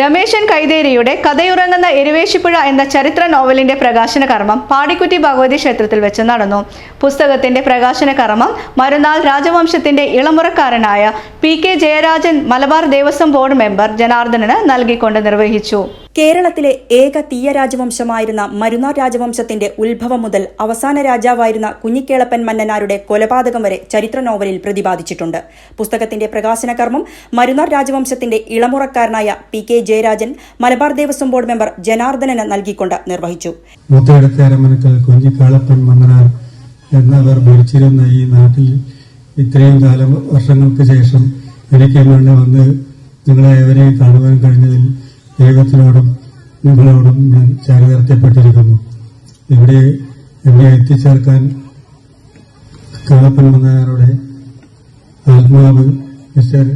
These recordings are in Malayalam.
രമേശൻ കൈതേരിയുടെ കഥയുറങ്ങുന്ന എരുവേശിപ്പുഴ എന്ന ചരിത്ര നോവലിന്റെ പ്രകാശന കർമ്മം പാടിക്കുറ്റി ഭഗവതി ക്ഷേത്രത്തിൽ വെച്ച് നടന്നു. പുസ്തകത്തിന്റെ പ്രകാശന കർമ്മം മറുനാൾ രാജവംശത്തിന്റെ ഇളമുറക്കാരനായ P K Jayarajan Malabar Devaswom board member ജനാർദ്ദനന് നൽകിക്കൊണ്ട് നിർവഹിച്ചു. കേരളത്തിലെ ഏക തീയ രാജവംശമായിരുന്ന മരുന്നാർ രാജവംശത്തിന്റെ ഉത്ഭവം മുതൽ അവസാന രാജാവായിരുന്ന കുഞ്ഞിക്കേളപ്പൻ മന്നനാരുടെ കൊലപാതകം വരെ ചരിത്ര നോവലിൽ പ്രതിപാദിച്ചിട്ടുണ്ട്. പുസ്തകത്തിന്റെ പ്രകാശന കർമ്മം മരുന്നാർ രാജവംശത്തിന്റെ ഇളമുറക്കാരനായ P K Jayarajan Malabar Devaswom board member ജനാർദ്ദനന് നൽകിക്കൊണ്ട് നിർവഹിച്ചു. കുഞ്ഞിക്കേളപ്പൻ മന്നനാർ എന്നവർ ഭരിച്ചിരുന്ന ഈ നാട്ടിൽ ഇത്രയും കാലം വർഷങ്ങൾക്ക് ശേഷം എനിക്ക് വന്ന് നിങ്ങളെ കാണുവാൻ കഴിഞ്ഞതിൽ ഏകത്തിനോടും നിങ്ങളോടും ഞാൻ ചാരിതാർത്ഥ്യപ്പെട്ടിരിക്കുന്നു ഇവിടെ എന്നെ എത്തിച്ചേർക്കാൻ കേളപ്പൻ ആത്മാവ് മിസ്റ്റർ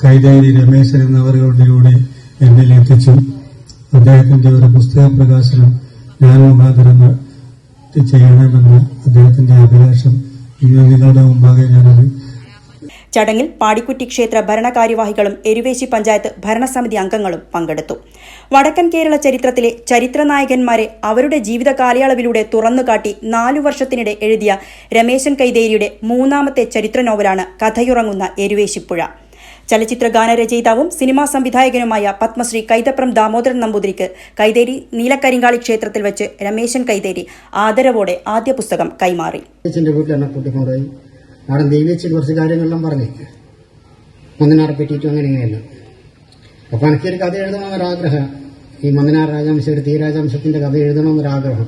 കൈതാരി രമേശൻ എന്നവരുടെ എന്നിൽ എത്തിച്ചു. അദ്ദേഹത്തിന്റെ ഒരു പുസ്തക പ്രകാശനം ഞാൻ മുഖാന്തരം ചെയ്യണമെന്ന് അദ്ദേഹത്തിന്റെ അഭിലാഷം ഇന്ന് നിങ്ങളുടെ മുമ്പാകെ ഞാനത് ചടങ്ങിൽ പാടിക്കുറ്റി ക്ഷേത്ര ഭരണകാര്യവാഹികളും എരുവേശി പഞ്ചായത്ത് ഭരണസമിതി അംഗങ്ങളും പങ്കെടുത്തു. വടക്കൻ കേരള ചരിത്രത്തിലെ ചരിത്രനായകന്മാരെ അവരുടെ ജീവിത കാലയളവിലൂടെ തുറന്നുകാട്ടി നാലു വർഷത്തിനിടെ എഴുതിയ രമേശൻ കൈതേരിയുടെ മൂന്നാമത്തെ ചരിത്ര നോവലാണ് കഥയുറങ്ങുന്ന എരുവേശിപ്പുഴ ചലച്ചിത്ര ഗാനരചയിതാവും സിനിമാ സംവിധായകനുമായ പത്മശ്രീ കൈതപ്രം ദാമോദരൻ നമ്പൂതിരിക്ക് കൈതേരി നീലക്കരിങ്കാളി ക്ഷേത്രത്തിൽ വെച്ച് രമേശൻ കൈതേരി ആദരവോടെ ആദ്യ പുസ്തകം കൈമാറി. അവിടെ ദൈവച്ചൻ കുറച്ച് കാര്യങ്ങളെല്ലാം പറഞ്ഞു. മന്ദനാറെ പറ്റിയിട്ടും അങ്ങനെ ഇങ്ങനെയല്ല. അപ്പം എനിക്കൊരു കഥ എഴുതണമെന്നൊരാഗ്രഹം. ഈ മന്ദനാർ രാജവംശം ഒരു തീരാജവംശത്തിന്റെ കഥ എഴുതണമെന്നൊരാഗ്രഹം.